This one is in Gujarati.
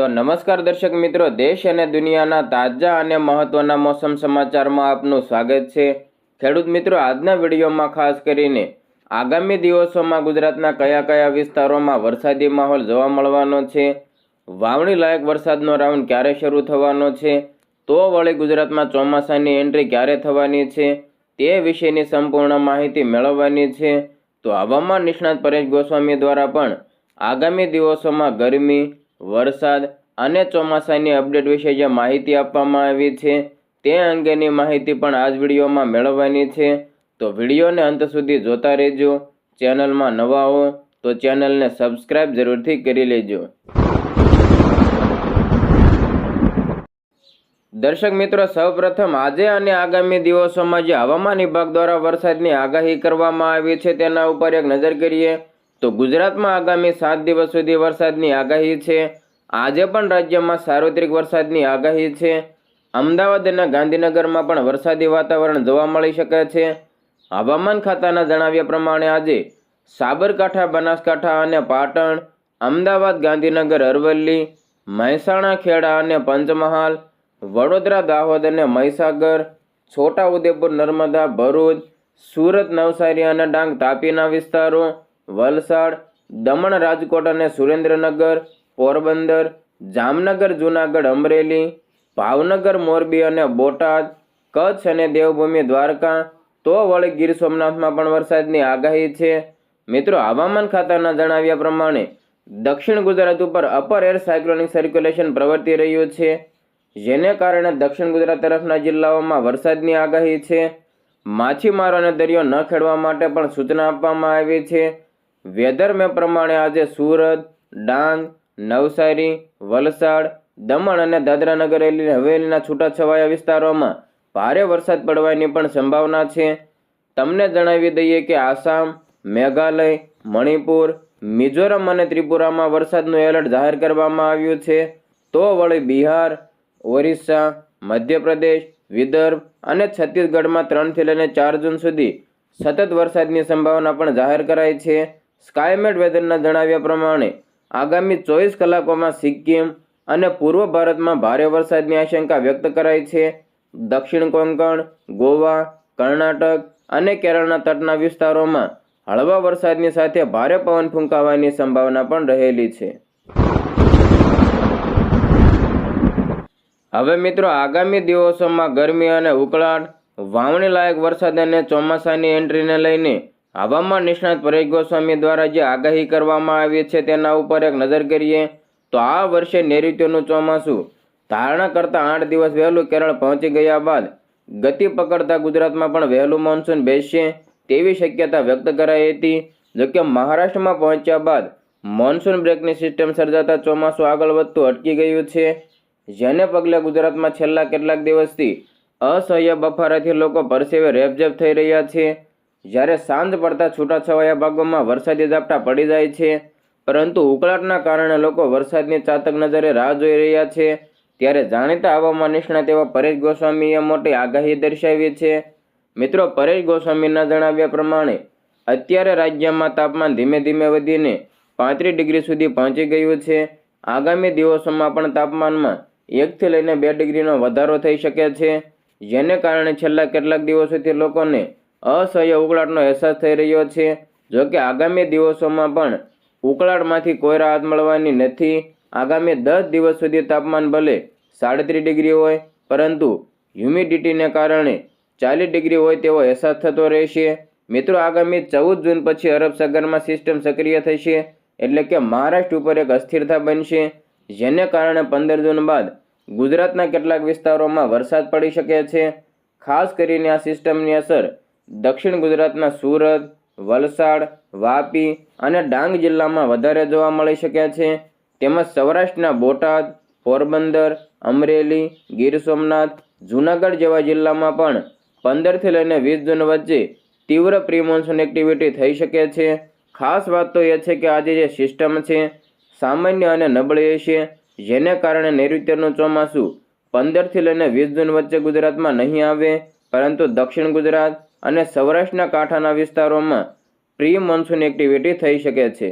તો નમસ્કાર દર્શક મિત્રો, દેશ અને દુનિયાના તાજા અને મહત્વના મોસમ સમાચારમાં આપનું સ્વાગત છે. ખેડૂત મિત્રો, આજના વિડીયોમાં ખાસ કરીને આગામી દિવસોમાં ગુજરાતના કયા કયા વિસ્તારોમાં વરસાદી માહોલ જોવા મળવાનો છે, વાવણી લાયક વરસાદનો રાઉન્ડ ક્યારે શરૂ થવાનો છે, તો વળી ગુજરાતમાં ચોમાસાની એન્ટ્રી ક્યારે થવાની છે, તે વિશેની સંપૂર્ણ માહિતી મેળવવાની છે. તો હવામાન નિષ્ણાત પરેશ ગોસ્વામી દ્વારા પણ આગામી દિવસોમાં ગરમી વરસાદ અને ચોમાસાની અપડેટ વિશે જે માહિતી આપવામાં આવી છે, તે અંગેની માહિતી પણ આ જ વિડીયોમાં મેળવવાની છે. તો વિડીયોને અંત સુધી જોતા રહેજો, ચેનલમાં નવા હો તો ચેનલને સબસ્ક્રાઈબ જરૂરથી કરી લેજો. દર્શક મિત્રો, સૌપ્રથમ આજે અને આગામી દિવસોમાં જે હવામાન વિભાગ દ્વારા વરસાદની આગાહી કરવામાં આવી છે, તેના ઉપર એક નજર કરીએ. તો ગુજરાતમાં આગામી સાત દિવસ સુધી વરસાદની આગાહી છે. આજે પણ રાજ્યમાં સાર્વત્રિક વરસાદની આગાહી છે. અમદાવાદ અને ગાંધીનગરમાં પણ વરસાદી વાતાવરણ જોવા મળી શકે છે. હવામાન ખાતાના જણાવ્યા પ્રમાણે આજે સાબરકાંઠા, બનાસકાંઠા અને પાટણ, અમદાવાદ, ગાંધીનગર, અરવલ્લી, મહેસાણા, ખેડા અને પંચમહાલ, વડોદરા, દાહોદ અને મહીસાગર, છોટાઉદેપુર, નર્મદા, ભરૂચ, સુરત, નવસારી અને ડાંગ તાપીના વિસ્તારો વલસાડ, દમણ રાજકોટ અને સુરેન્દ્રનગર, પોરબંદર, જામનગર, જૂનાગઢ, અમરેલી, ભાવનગર, મોરબી અને બોટાદ, કચ્છ અને દેવભૂમિ, દ્વારકા. તો વળી ગીર સોમનાથમાં પણ વરસાદની આગાહી છે. મિત્રો, હવામાન ખાતાના જણાવ્યા પ્રમાણે દક્ષિણ ગુજરાત ઉપર અપર એર સાયક્લોનિક સર્ક્યુલેશન પ્રવર્તી રહ્યું છે, જેને કારણે દક્ષિણ ગુજરાત તરફના જિલ્લાઓમાં વરસાદની આગાહી છે. માછીમારોને દરિયો ન ખેડવા માટે પણ સૂચના આપવામાં આવી છે. વેધર મેપ પ્રમાણે આજે સુરત, ડાંગ, નવસારી, વલસાડ, દમણ અને દાદરાનગર હવેલીના છૂટાછવાયા વિસ્તારોમાં ભારે વરસાદ પડવાની પણ સંભાવના છે. તમને જણાવી દઈએ કે આસામ, મેઘાલય, મણિપુર, મિઝોરમ અને ત્રિપુરામાં વરસાદનું એલર્ટ જાહેર કરવામાં આવ્યું છે. તો વળી બિહાર, ઓરિસ્સા, મધ્યપ્રદેશ, વિદર્ભ અને છત્તીસગઢમાં ત્રણથી લઈને ચાર જૂન સુધી સતત વરસાદની સંભાવના પણ જાહેર કરાઈ છે. સ્કાયમેટ વેધરના જણાવ્યા પ્રમાણે, આગામી ચોવીસ કલાકોમાં સિક્કિમ અને પૂર્વ ભારતમાં ભારે વરસાદની આશંકા વ્યક્ત કરાઈ છે. દક્ષિણ કોંકણ, ગોવા, કર્ણાટક અને કેરળના તટના વિસ્તારોમાં હળવા વરસાદની સાથે ભારે પવન ફૂંકાવાની સંભાવના પણ રહેલી છે. હવે મિત્રો, આગામી દિવસોમાં ગરમી અને ઉકળાટ વાવણી લાયક વરસાદ અને ચોમાસાની એન્ટ્રીને લઈને હવામાન નિષ્ણાત પરેશ ગોસ્વામી દ્વારા જે આગાહી કરવામાં આવી છે તેના ઉપર એક નજર કરીએ તો આ વર્ષે નૈઋત્યનું ચોમાસું ધારણા કરતાં આઠ દિવસ વહેલું કેરળ પહોંચી ગયા બાદ ગતિ પકડતા ગુજરાતમાં પણ વહેલું મોન્સૂન બેસશે તેવી શક્યતા વ્યક્ત કરાઈ હતી. જોકે મહારાષ્ટ્રમાં પહોંચ્યા બાદ મોન્સૂન બ્રેકની સિસ્ટમ સર્જાતા ચોમાસું આગળ વધતું અટકી ગયું છે. જેને પગલે ગુજરાતમાં છેલ્લા કેટલાક દિવસથી અસહ્ય બફારાથી લોકો પરસેવે રેપઝેપ થઈ રહ્યા છે. જ્યારે સાંજ પડતા છૂટાછવાયા ભાગોમાં વરસાદી ઝાપટા પડી જાય છે, પરંતુ ઉકળાટના કારણે લોકો વરસાદની ચાતક નજરે રાહ જોઈ રહ્યા છે. ત્યારે જાણીતા હવામાન નિષ્ણાત એવા પરેશ ગોસ્વામીએ મોટી આગાહી દર્શાવી છે. મિત્રો, પરેશ ગોસ્વામીના જણાવ્યા પ્રમાણે, અત્યારે રાજ્યમાં તાપમાન ધીમે ધીમે વધીને પાંત્રીસ ડિગ્રી સુધી પહોંચી ગયું છે. આગામી દિવસોમાં પણ તાપમાનમાં એકથી લઈને બે ડિગ્રીનો વધારો થઈ શકે છે. જેને કારણે છેલ્લા કેટલાક દિવસોથી લોકોને અસહ્ય ઉકળાટનો અહેસાસ થઈ રહ્યો છે. જોકે આગામી દિવસોમાં પણ ઉકળાટમાંથી કોઈ રાહત મળવાની નથી. આગામી દસ દિવસ સુધી તાપમાન ભલે સાડત્રીસ ડિગ્રી હોય, પરંતુ હ્યુમિડિટીને કારણે ચાલીસ ડિગ્રી હોય તેવો અહેસાસ થતો રહેશે. મિત્રો, આગામી ચૌદ જૂન પછી અરબ સાગરમાં સિસ્ટમ સક્રિય થશે, એટલે કે મહારાષ્ટ્ર ઉપર એક અસ્થિરતા બનશે, જેને કારણે પંદર જૂન બાદ ગુજરાતના કેટલાક વિસ્તારોમાં વરસાદ પડી શકે છે. ખાસ કરીને આ સિસ્ટમની અસર દક્ષિણ ગુજરાતના સુરત, વલસાડ, વાપી અને ડાંગ જિલ્લામાં વધારે જોવા મળી શક્યા છે. તેમજ સૌરાષ્ટ્રના બોટાદ, પોરબંદર, અમરેલી, ગીર સોમનાથ, જૂનાગઢ જેવા જિલ્લામાં પણ પંદરથી લઈને વીસ જૂન વચ્ચે તીવ્ર પ્રી મોન્સૂન એક્ટિવિટી થઈ શકે છે. ખાસ વાત તો એ છે કે આજે જે સિસ્ટમ છે, સામાન્ય અને નબળી હશે, જેને કારણે નૈઋત્યનું ચોમાસું પંદરથી લઈને વીસ જૂન વચ્ચે ગુજરાતમાં નહીં આવે. પરંતુ દક્ષિણ ગુજરાત અને સૌરાષ્ટ્રના કાંઠાના વિસ્તારોમાં પ્રી મોન્સૂન એક્ટિવિટી થઈ શકે છે.